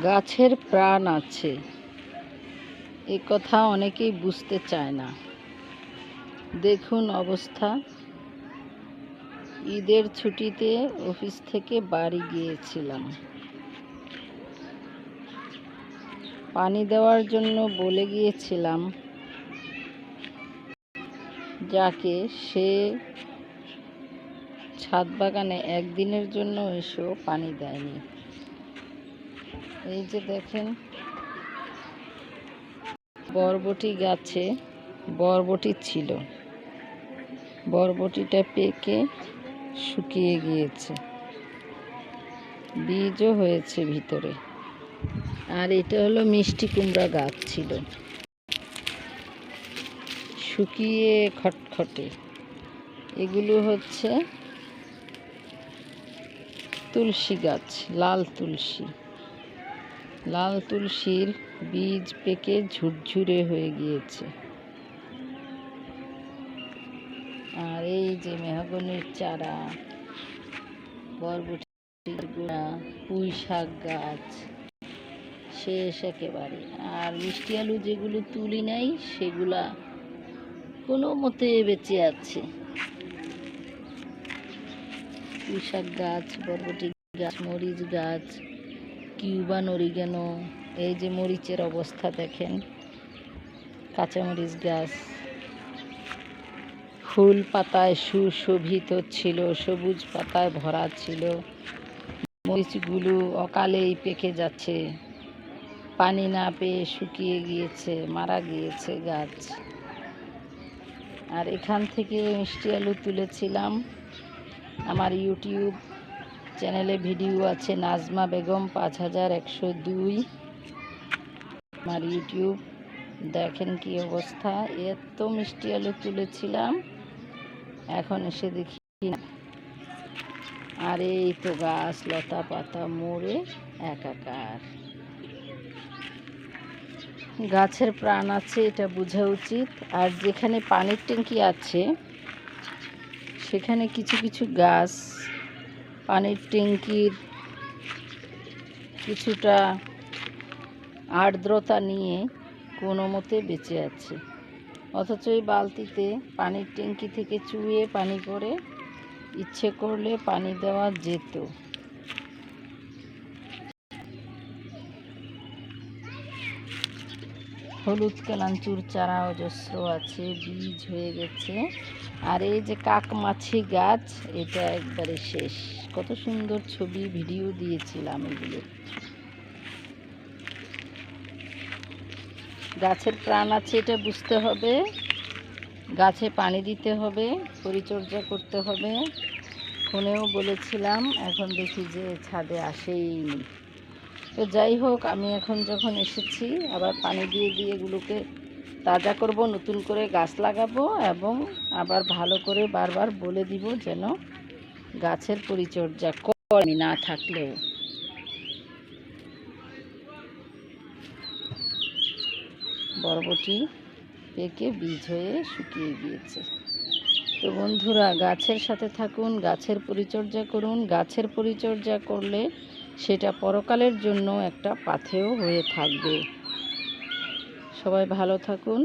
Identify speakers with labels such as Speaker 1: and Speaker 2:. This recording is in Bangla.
Speaker 1: গাছের প্রাণ আছে। এ কথা অনেকেই বুঝতে চায় না। দেখুন অবস্থা। ঈদের ছুটিতে অফিস থেকে বাড়ি গিয়েছিলাম। পানি দেওয়ার জন্য বলে গিয়েছিলাম, যাকে সে ছাদ বাগানে একদিনের জন্য এসেও পানি দেয়নি। এই যে দেখেন, বরবটি গাছে বরবটি ছিল। বরবটিটা পেকে শুকিয়ে গিয়েছে। বীজও হয়েছে ভিতরে। আর এটা হলো মিষ্টি কুমড়া গাছ ছিল। শুকিয়ে খটখটে। এগুলো হচ্ছে তুলসী গাছ, লাল তুলসী। লাল তুলসীর বীজ পেকে ঝুরঝুরে হয়ে গিয়েছে। আর এই যে মেহগনির চারা, বরবটির গুঁড়া, পুঁই শাক গাছ, শেষ একেবারে। আর মিষ্টি আলু যেগুলো তুলি নাই, সেগুলা কোনো মতে বেঁচে আছে। পুঁই শাক গাছ, বরবটি গাছ, মরিচ গাছ কিউবান অরিগানো এই যে মরিচের অবস্থা দেখেন, কাঁচামরিচ গাছ। ফুল পাতায় সুশোভিত ছিল, সবুজ পাতায় ভরা ছিল। মরিচগুলো অকালেই পেকে যাচ্ছে। পানি না পেয়ে শুকিয়ে গিয়েছে, মারা গিয়েছে গাছ। আর এখান থেকে মিষ্টি আলু তুলেছিলাম। আমার ইউটিউব চ্যানেলে ভিডিও আছে নাজমা বেগম পাঁচ হাজার একশো দুই। আমার ইউটিউব, দেখেন কি অবস্থা, এত মিষ্টি আলু তুলেছিলাম, এখন এসে দেখি না। আর এই তো গাছ, লতা পাতা মরে একাকার। গাছের প্রাণ আছে, এটা বোঝা উচিত। আর যেখানে পানির ট্যাঙ্কি আছে, সেখানে কিছু কিছু গাছ পানির ট্যাঙ্কির কিছুটা আর্দ্রতা নিয়ে কোনো মতে বেঁচে আছে। অথচ এই বালতিতে পানির ট্যাঙ্কি থেকে চুয়ে পানি করে ইচ্ছে করলে পানি দেওয়া যেত। হলুদ কালাঞ্চুর চারা অজস্র আছে, বীজ হয়ে গেছে। আর এই যে কাকমাছি গাছ, এটা একবারে শেষ। কত সুন্দর ছবি, ভিডিও দিয়েছিলাম এগুলো। গাছের প্রাণ আছে, এটা বুঝতে হবে। গাছে পানি দিতে হবে, পরিচর্যা করতে হবে। ফোনেও বলেছিলাম, এখন দেখি যে ছাদে আসেইনি তো যাই হোক, আমি এখন যখন এসেছি, আবার পানি দিয়ে দিয়ে এগুলোকে তাজা করব, নতুন করে গাছ লাগাবো এবং আবার ভালো করে বারবার বলে দিব যেন গাছের পরিচর্যা করে না থাকলেও বরবটি পেকে বীজ হয়ে শুকিয়ে গিয়েছে। তো বন্ধুরা, গাছের সাথে থাকুন, গাছের পরিচর্যা করুন। গাছের পরিচর্যা করলে সেটা পরকালের জন্য একটা পাথেয় হয়ে থাকবে। সবাই ভালো থাকুন।